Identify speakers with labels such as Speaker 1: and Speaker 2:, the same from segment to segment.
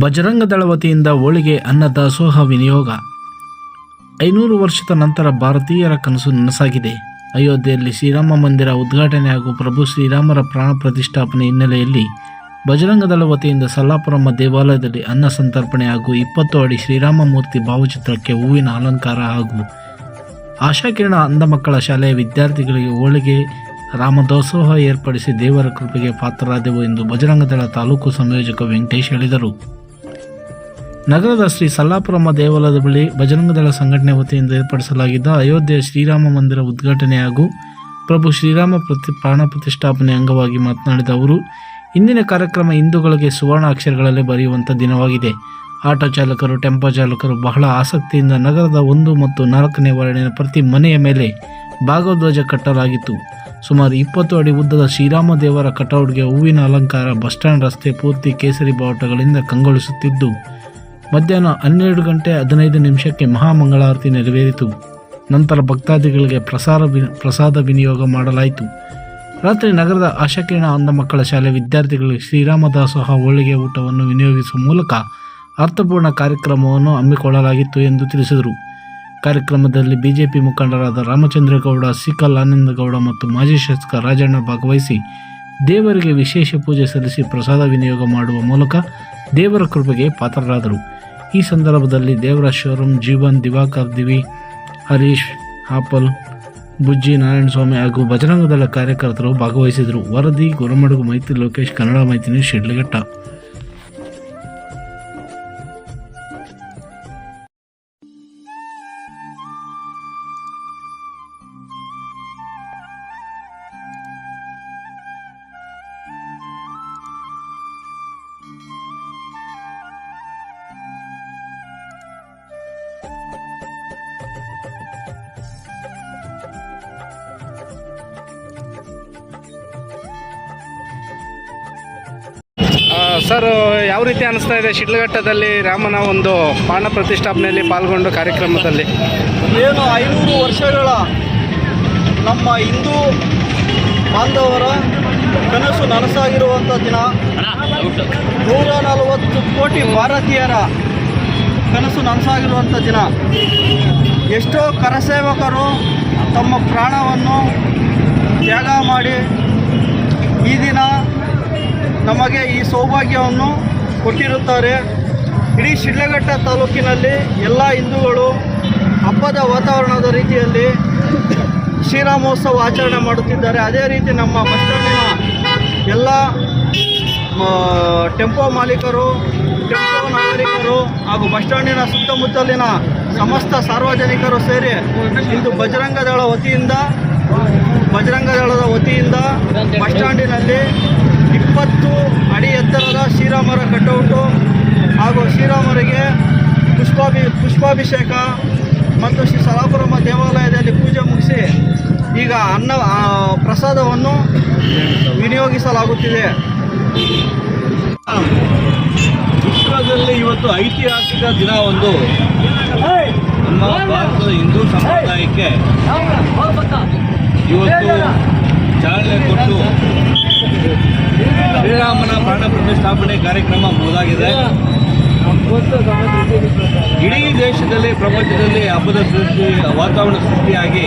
Speaker 1: ಬಜರಂಗ ದಳ ವತಿಯಿಂದ ಹೋಳಿಗೆ ಅನ್ನದಾಸೋಹ ವಿನಿಯೋಗ. ಐನೂರು ವರ್ಷದ ನಂತರ ಭಾರತೀಯರ ಕನಸು ನನಸಾಗಿದೆ. ಅಯೋಧ್ಯೆಯಲ್ಲಿ ಶ್ರೀರಾಮ ಮಂದಿರ ಉದ್ಘಾಟನೆ ಹಾಗೂ ಪ್ರಭು ಶ್ರೀರಾಮರ ಪ್ರಾಣ ಪ್ರತಿಷ್ಠಾಪನೆ ಹಿನ್ನೆಲೆಯಲ್ಲಿ ಬಜರಂಗ ದಳ ವತಿಯಿಂದ ಸಲ್ಲಾಪುರಮ್ಮ ದೇವಾಲಯದಲ್ಲಿ ಅನ್ನ ಸಂತರ್ಪಣೆ ಹಾಗೂ ಇಪ್ಪತ್ತು ಅಡಿ ಶ್ರೀರಾಮ ಮೂರ್ತಿ ಭಾವಚಿತ್ರಕ್ಕೆ ಹೂವಿನ ಅಲಂಕಾರ ಹಾಗೂ ಆಶಾಕಿರಣ ಅಂಧ ಮಕ್ಕಳ ಶಾಲೆಯ ವಿದ್ಯಾರ್ಥಿಗಳಿಗೆ ಹೋಳಿಗೆ, ರಾಮದಾಸೋಹ ಏರ್ಪಡಿಸಿ ದೇವರ ಕೃಪೆಗೆ ಪಾತ್ರರಾದೆವು ಎಂದು ಬಜರಂಗದಳ ತಾಲೂಕು ಸಂಯೋಜಕ ವೆಂಕಟೇಶ್ ಹೇಳಿದರು. ನಗರದ ಶ್ರೀ ಸಲ್ಲಾಪುರಮ್ಮ ದೇವಾಲಯದ ಬಳಿ ಬಜರಂಗದಳ ಸಂಘಟನೆ ವತಿಯಿಂದ ಏರ್ಪಡಿಸಲಾಗಿದ್ದ ಅಯೋಧ್ಯೆಯ ಶ್ರೀರಾಮ ಮಂದಿರ ಉದ್ಘಾಟನೆ ಹಾಗೂ ಪ್ರಭು ಶ್ರೀರಾಮ ಪ್ರತಿ ಪ್ರಾಣ ಪ್ರತಿಷ್ಠಾಪನೆ ಅಂಗವಾಗಿ ಮಾತನಾಡಿದ ಅವರು, ಇಂದಿನ ಕಾರ್ಯಕ್ರಮ ಹಿಂದೂಗಳಿಗೆ ಸುವರ್ಣ ಅಕ್ಷರಗಳಲ್ಲಿ ಬರೆಯುವಂಥ ದಿನವಾಗಿದೆ. ಆಟೋ ಚಾಲಕರು, ಟೆಂಪೋ ಚಾಲಕರು ಬಹಳ ಆಸಕ್ತಿಯಿಂದ ನಗರದ ಒಂದು ಮತ್ತು ನಾಲ್ಕನೇ ವಾರ್ಡಿನ ಪ್ರತಿ ಮನೆಯ ಮೇಲೆ ಭಾಗಧ್ವಜ ಕಟ್ಟಲಾಗಿತ್ತು. ಸುಮಾರು ಇಪ್ಪತ್ತು ಅಡಿ ಉದ್ದದ ಶ್ರೀರಾಮ ದೇವರ ಕಟೌಟ್ಗೆ ಹೂವಿನ ಅಲಂಕಾರ, ಬಸ್ ಸ್ಟ್ಯಾಂಡ್ ರಸ್ತೆ ಪೂರ್ತಿ ಕೇಸರಿ ಬಾವುಟಗಳಿಂದ ಕಂಗೊಳಿಸುತ್ತಿದ್ದು ಮಧ್ಯಾಹ್ನ ಹನ್ನೆರಡು ಗಂಟೆ ಹದಿನೈದು ನಿಮಿಷಕ್ಕೆ ಮಹಾಮಂಗಳಾರತಿ ನೆರವೇರಿತು. ನಂತರ ಭಕ್ತಾದಿಗಳಿಗೆ ಪ್ರಸಾರ ವಿ, ಪ್ರಸಾದ ವಿನಿಯೋಗ ಮಾಡಲಾಯಿತು. ರಾತ್ರಿ ನಗರದ ಆಶಾಕಿರಣ ಅಂಧ ಮಕ್ಕಳ ಶಾಲೆ ವಿದ್ಯಾರ್ಥಿಗಳಿಗೆ ಶ್ರೀರಾಮದಾಸೋಹ ಹೋಳಿಗೆ ಊಟವನ್ನು ವಿನಿಯೋಗಿಸುವ ಮೂಲಕ ಅರ್ಥಪೂರ್ಣ ಕಾರ್ಯಕ್ರಮವನ್ನು ಹಮ್ಮಿಕೊಳ್ಳಲಾಗಿತ್ತು ಎಂದು ತಿಳಿಸಿದರು. ಕಾರ್ಯಕ್ರಮದಲ್ಲಿ ಬಿಜೆಪಿ ಮುಖಂಡರಾದ ರಾಮಚಂದ್ರಗೌಡ, ಸಿಕಲ್ ಆನಂದಗೌಡ ಮತ್ತು ಮಾಜಿ ಶಾಸಕ ರಾಜಣ್ಣ ಭಾಗವಹಿಸಿ ದೇವರಿಗೆ ವಿಶೇಷ ಪೂಜೆ ಸಲ್ಲಿಸಿ ಪ್ರಸಾದ ವಿನಿಯೋಗ ಮಾಡುವ ಮೂಲಕ ದೇವರ ಕೃಪೆಗೆ ಪಾತ್ರರಾದರು. ಈ ಸಂದರ್ಭದಲ್ಲಿ ದೇವರ ಶೋರೂಮ್ ಜೀವನ್ ದಿವಾಕರ್ ದಿವಿ, ಹರೀಶ್ ಆಪಲ್, ಬುಜ್ಜಿ ನಾರಾಯಣ ಸ್ವಾಮಿ ಹಾಗೂ ಬಜರಂಗದಳ ಕಾರ್ಯಕರ್ತರು ಭಾಗವಹಿಸಿದರು. ವರದಿ, ಗುರುಮಡುಗು, ಮೈತ್ರಿ ಲೋಕೇಶ್, ಕನ್ನಡ ಮೈತ್ರಿ ಶಿಡ್ಲಘಟ್ಟ.
Speaker 2: ಸರ್, ಯಾವ ರೀತಿ ಅನಿಸ್ತಾ ಇದೆ ಶಿಡ್ಲಘಟ್ಟದಲ್ಲಿ ರಾಮನ ಒಂದು ಬಾಣ ಪ್ರತಿಷ್ಠಾಪನೆಯಲ್ಲಿ ಪಾಲ್ಗೊಂಡು ಕಾರ್ಯಕ್ರಮದಲ್ಲಿ?
Speaker 3: ಏನು ಐನೂರು ವರ್ಷಗಳ ನಮ್ಮ ಹಿಂದೂ ಬಾಂಧವರ ಕನಸು ನನಸಾಗಿರುವಂಥ ದಿನ. ನೂರ ನಲವತ್ತು ಕೋಟಿ ಭಾರತೀಯರ ಕನಸು ನನಸಾಗಿರುವಂಥ ದಿನ. ಎಷ್ಟೋ ಕರಸೇವಕರು ತಮ್ಮ ಪ್ರಾಣವನ್ನು ತ್ಯಾಗ ಮಾಡಿ ಈ ದಿನ ನಮಗೆ ಈ ಸೌಭಾಗ್ಯವನ್ನು ಕೊಟ್ಟಿರುತ್ತಾರೆ. ಇಡೀ ಶಿಡ್ಲಘಟ್ಟ ತಾಲೂಕಿನಲ್ಲಿ ಎಲ್ಲ ಹಿಂದೂಗಳು ಹಬ್ಬದ ವಾತಾವರಣದ ರೀತಿಯಲ್ಲಿ ಶ್ರೀರಾಮೋತ್ಸವ ಆಚರಣೆ ಮಾಡುತ್ತಿದ್ದಾರೆ. ಅದೇ ರೀತಿ ನಮ್ಮ ಬಸ್ ಸ್ಟ್ಯಾಂಡಿನ ಎಲ್ಲ ಟೆಂಪೋ ಮಾಲೀಕರು, ಟೆಂಪೋ ನಾಗರಿಕರು ಹಾಗೂ ಬಸ್ ಸ್ಟ್ಯಾಂಡಿನ ಸುತ್ತಮುತ್ತಲಿನ ಸಮಸ್ತ ಸಾರ್ವಜನಿಕರು ಸೇರಿ ಇಂದು ಬಜರಂಗದಳ ವತಿಯಿಂದ, ಬಜರಂಗದಳದ ವತಿಯಿಂದ ಬಸ್ ಸ್ಟ್ಯಾಂಡಿನಲ್ಲಿ ಇಪ್ಪತ್ತು ಅಡಿ ಎತ್ತರದ ಶ್ರೀರಾಮರ ಕಟೌಟು ಹಾಗೂ ಶ್ರೀರಾಮರಿಗೆ ಪುಷ್ಪಾಭಿ, ಪುಷ್ಪಾಭಿಷೇಕ ಮತ್ತು ಶ್ರೀ ಸಲಾಪುರಮ್ಮ ದೇವಾಲಯದಲ್ಲಿ ಪೂಜೆ ಮುಗಿಸಿ ಈಗ ಅನ್ನ ಪ್ರಸಾದವನ್ನು ವಿನಿಯೋಗಿಸಲಾಗುತ್ತಿದೆ.
Speaker 4: ವಿಶ್ವದಲ್ಲಿ ಇವತ್ತು ಐತಿಹಾಸಿಕ ದಿನ ಒಂದು. ನಮ್ಮ ಭಾರತದ ಹಿಂದೂ ಸಮುದಾಯಕ್ಕೆ ಇವತ್ತು ಚಾಲನೆ ಕೊಟ್ಟು ಶ್ರೀರಾಮನ ಪ್ರಾಣ ಪ್ರತಿಷ್ಠಾಪನೆ ಕಾರ್ಯಕ್ರಮ ಮುಂದಾಗಿದೆ ಇಡೀ ದೇಶದಲ್ಲಿ ಪ್ರಪಂಚದಲ್ಲಿ ಹಬ್ಬದ ಸೃಷ್ಟಿ, ವಾತಾವರಣ ಸೃಷ್ಟಿಯಾಗಿ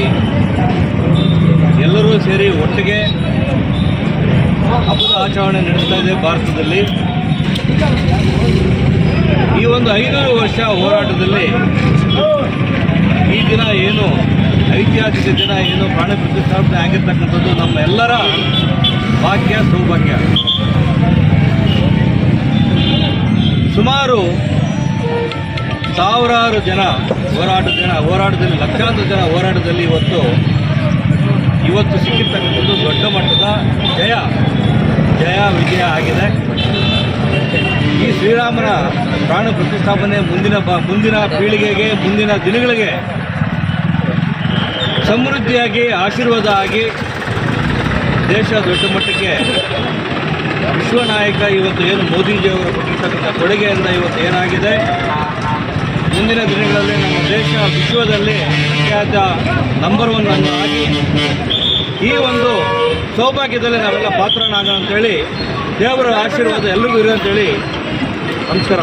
Speaker 4: ಎಲ್ಲರೂ ಸೇರಿ ಒಟ್ಟಿಗೆ ಹಬ್ಬದ ಆಚರಣೆ ನಡೆಸ್ತಾ ಇದೆ ಭಾರತದಲ್ಲಿ. ಈ ಒಂದು ಐನೂರು ವರ್ಷ ಹೋರಾಟದಲ್ಲಿ ದಿನ ಏನು ಐತಿಹಾಸಿಕ ದಿನ, ಏನು ಪ್ರಾಣ ಪ್ರತಿಷ್ಠಾಪನೆ ಆಗಿರ್ತಕ್ಕಂಥದ್ದು ನಮ್ಮ ಎಲ್ಲರ ಭಾಗ್ಯ, ಸೌಭಾಗ್ಯ. ಸುಮಾರು ಸಾವಿರಾರು ಜನ ಹೋರಾಟ ಜನ, ಹೋರಾಟದಲ್ಲಿ, ಲಕ್ಷಾಂತರ ಜನ ಹೋರಾಟದಲ್ಲಿ ಇವತ್ತು ಇವತ್ತು ಸಿಕ್ಕಿರ್ತಕ್ಕಂಥದ್ದು ದೊಡ್ಡ ಮಟ್ಟದ ಜಯ ಜಯ, ವಿಜಯ ಆಗಿದೆ. ಈ ಶ್ರೀರಾಮನ ಪ್ರಾಣ ಪ್ರತಿಷ್ಠಾಪನೆ ಮುಂದಿನ ಮುಂದಿನ ಪೀಳಿಗೆಗೆ, ಮುಂದಿನ ದಿನಗಳಿಗೆ ಸಮೃದ್ಧಿಯಾಗಿ, ಆಶೀರ್ವಾದ ಆಗಿ ದೇಶ ದೊಡ್ಡ ಮಟ್ಟಕ್ಕೆ ವಿಶ್ವ ನಾಯಕ ಇವತ್ತು ಏನು ಮೋದಿಜಿಯವರು ಕೊಟ್ಟಿರ್ತಕ್ಕಂಥ ಕೊಡುಗೆಯಿಂದ ಇವತ್ತು ಏನಾಗಿದೆ? ಮುಂದಿನ ದಿನಗಳಲ್ಲಿ ನಮ್ಮ ದೇಶ ವಿಶ್ವದಲ್ಲಿ ಖ್ಯಾತ ನಂಬರ್ ಒನ್ ಅನ್ನು ಆಗಿ ಈ ಒಂದು ಸೌಭಾಗ್ಯದಲ್ಲಿ ನಾವೆಲ್ಲ ಪಾತ್ರನಾಗ ಅಂತೇಳಿ ದೇವರ ಆಶೀರ್ವಾದ ಎಲ್ಲರಿಗೂ ಇರೋ ಅಂತೇಳಿ ನಮಸ್ಕಾರ